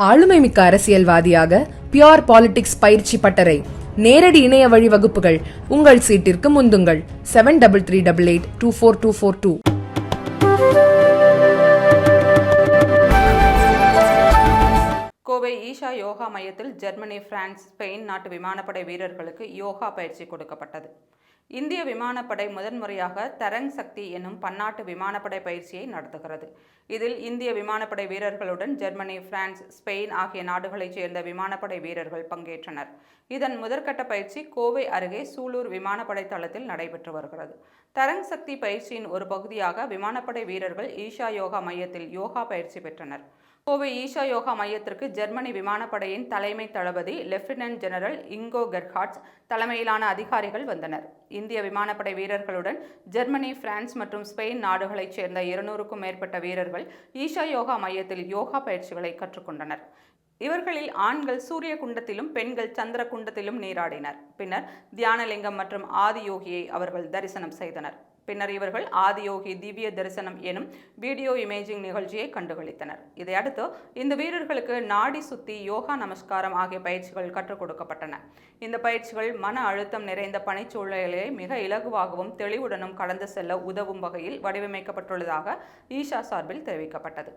ஆளுமைமிக்க அரசியல்வாதியாக pure politics பயிற்சி பட்டறை. நேரடி இணைய வழி வகுப்புகள். உங்கள் சீட்டிற்கு முந்துங்கள். Seven double three double eight two four two four two Kovai Isha Yoga மையத்தில் ஜெர்மனி பிரான்ஸ் ஸ்பெயின் நாட்டு விமானப்படை வீரர்களுக்கு யோகா பயிற்சி கொடுக்கப்பட்டது. இந்திய விமானப்படை முதன்முறையாக தரங் சக்தி என்னும் பன்னாட்டு விமானப்படை பயிற்சியை நடத்துகிறது. இதில் இந்திய விமானப்படை வீரர்களுடன் ஜெர்மனி பிரான்ஸ் ஸ்பெயின் ஆகிய நாடுகளைச் சேர்ந்த விமானப்படை வீரர்கள் பங்கேற்றனர். இதன் முதற்கட்ட பயிற்சி கோவை அருகே சூலூர் விமானப்படை தளத்தில் நடைபெற்று வருகிறது. தரங் சக்தி பயிற்சியின் ஒரு பகுதியாக விமானப்படை வீரர்கள் ஈஷா யோகா மையத்தில் யோகா பயிற்சி பெற்றனர். கோவை ஈஷா யோகா மையத்திற்கு ஜெர்மனி விமானப்படையின் தலைமை தளபதி லெப்டினன்ட் ஜெனரல் இங்கோ கெர்ஹாட்ஸ் தலைமையிலான அதிகாரிகள் வந்தனர். இந்திய விமானப்படை வீரர்களுடன் ஜெர்மனி பிரான்ஸ் மற்றும் ஸ்பெயின் நாடுகளைச் சேர்ந்த இருநூறுக்கும் மேற்பட்ட வீரர்கள் ஈஷா யோகா மையத்தில் யோகா பயிற்சிகளை கற்றுக்கொண்டனர். இவர்களில் ஆண்கள் சூரிய குண்டத்திலும் பெண்கள் சந்திர குண்டத்திலும் நீராடினர். பின்னர் தியானலிங்கம் மற்றும் ஆதியோகியை அவர்கள் தரிசனம் செய்தனர். பின்னர் இவர்கள் ஆதியோகி திவ்ய தரிசனம் எனும் வீடியோ இமேஜிங் நிகழ்ச்சியை கண்டுகளித்தனர். இதையடுத்து இந்த வீரர்களுக்கு நாடி சுத்தி யோகா நமஸ்காரம் ஆகிய பயிற்சிகள் கற்றுக் கொடுக்கப்பட்டன. இந்த பயிற்சிகள் மன அழுத்தம் நிறைந்த பணிச்சூழலை மிக இலகுவாகவும் தெளிவுடனும் கடந்து செல்ல உதவும் வகையில் வடிவமைக்கப்பட்டுள்ளதாக ஈஷா சார்பில் தெரிவிக்கப்பட்டது.